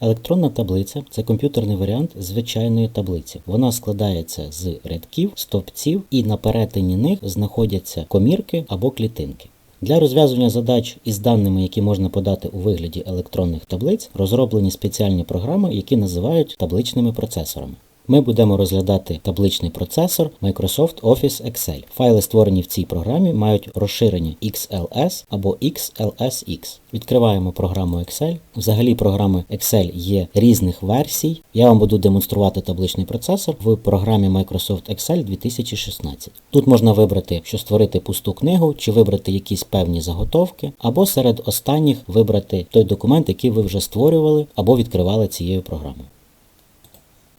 Електронна таблиця це комп'ютерний варіант звичайної таблиці. Вона складається з рядків, стовпців, і на перетині них знаходяться комірки або клітинки. Для розв'язування задач із даними, які можна подати у вигляді електронних таблиць, розроблені спеціальні програми, які називають табличними процесорами. Ми будемо розглядати табличний процесор Microsoft Office Excel. Файли, створені в цій програмі, мають розширення XLS або XLSX. Відкриваємо програму Excel. Взагалі програми Excel є різних версій. Я вам буду демонструвати табличний процесор в програмі Microsoft Excel 2016. Тут можна вибрати, що створити пусту книгу, чи вибрати якісь певні заготовки, або серед останніх вибрати той документ, який ви вже створювали або відкривали цією програмою.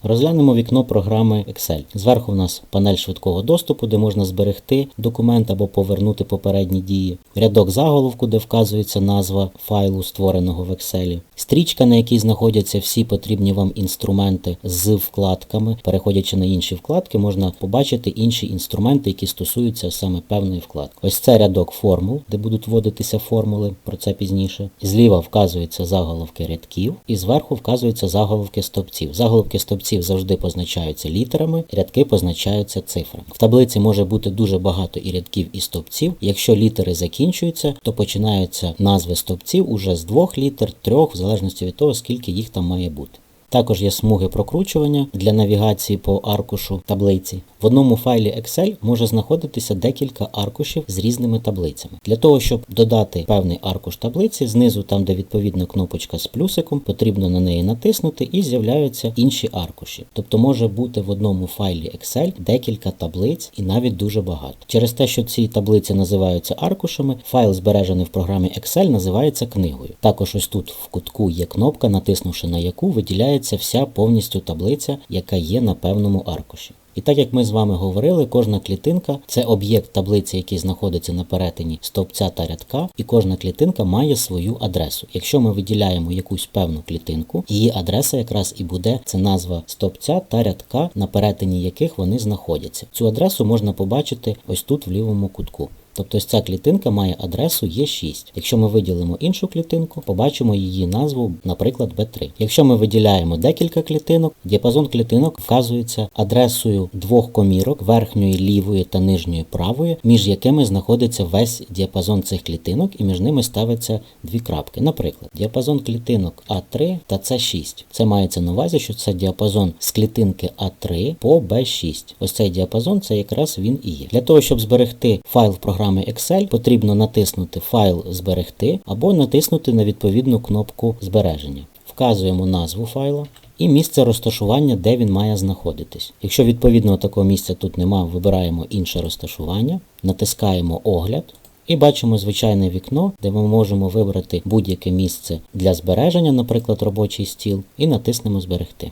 Розглянемо вікно програми Excel. Зверху у нас панель швидкого доступу, де можна зберегти документ або повернути попередні дії. Рядок заголовку, де вказується назва файлу, створеного в Excel. Стрічка, на якій знаходяться всі потрібні вам інструменти з вкладками. Переходячи на інші вкладки, можна побачити інші інструменти, які стосуються саме певної вкладки. Ось це рядок формул, де будуть вводитися формули, про це пізніше. Зліва вказуються заголовки рядків, і зверху вказуються заголовки стовпців. Заголовки стовпців завжди позначаються літерами, рядки позначаються цифрами. В таблиці може бути дуже багато і рядків, і стовпців. Якщо літери закінчуються, то починаються назви стовпців уже з двох літер, трьох, в залежності від того, скільки їх там має бути. Також є смуги прокручування для навігації по аркушу таблиці. В одному файлі Excel може знаходитися декілька аркушів з різними таблицями. Для того, щоб додати певний аркуш таблиці, знизу, там де відповідна кнопочка з плюсиком, потрібно на неї натиснути і з'являються інші аркуші. Тобто може бути в одному файлі Excel декілька таблиць і навіть дуже багато. Через те, що ці таблиці називаються аркушами, файл збережений в програмі Excel називається книгою. Також ось тут в кутку є кнопка, натиснувши на яку виділяється вся повністю таблиця, яка є на певному аркуші. І так як ми з вами говорили, кожна клітинка це об'єкт таблиці, який знаходиться на перетині стовпця та рядка, і кожна клітинка має свою адресу. Якщо ми виділяємо якусь певну клітинку, її адреса якраз і буде це назва стовпця та рядка, на перетині яких вони знаходяться. Цю адресу можна побачити ось тут в лівому кутку. Тобто ця клітинка має адресу Е6. Якщо ми виділимо іншу клітинку, побачимо її назву, наприклад, B3. Якщо ми виділяємо декілька клітинок, діапазон клітинок вказується адресою двох комірок верхньої лівої та нижньої правої, між якими знаходиться весь діапазон цих клітинок, і між ними ставиться дві крапки. Наприклад, діапазон клітинок А3 та С6. Це мається на увазі, що це діапазон з клітинки А3 по Б6. Ось цей діапазон це якраз він і є. Для того, щоб зберегти файл в програмі Excel, потрібно натиснути Файл зберегти або натиснути на відповідну кнопку збереження. Вказуємо назву файла і місце розташування, де він має знаходитись. Якщо відповідного такого місця тут немає, вибираємо інше розташування, натискаємо огляд. І бачимо звичайне вікно, де ми можемо вибрати будь-яке місце для збереження, наприклад, робочий стіл, і натиснемо Зберегти.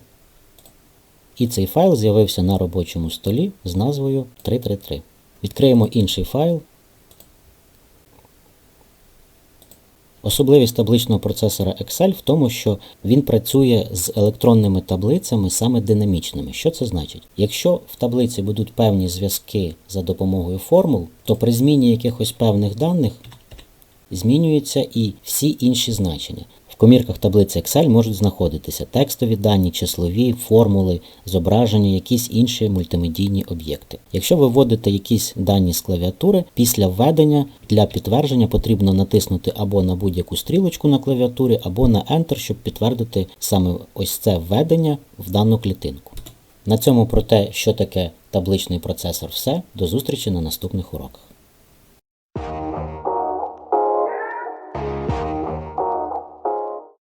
І цей файл з'явився на робочому столі з назвою 333. Відкриємо інший файл. Особливість табличного процесора Excel в тому, що він працює з електронними таблицями саме динамічними. Що це значить? Якщо в таблиці будуть певні зв'язки за допомогою формул, то при зміні якихось певних даних змінюються і всі інші значення. Комірках таблиці Excel можуть знаходитися текстові дані, числові, формули, зображення, якісь інші мультимедійні об'єкти. Якщо ви вводите якісь дані з клавіатури, після введення для підтвердження потрібно натиснути або на будь-яку стрілочку на клавіатурі, або на Enter, щоб підтвердити саме ось це введення в дану клітинку. На цьому про те, що таке табличний процесор, все. До зустрічі на наступних уроках.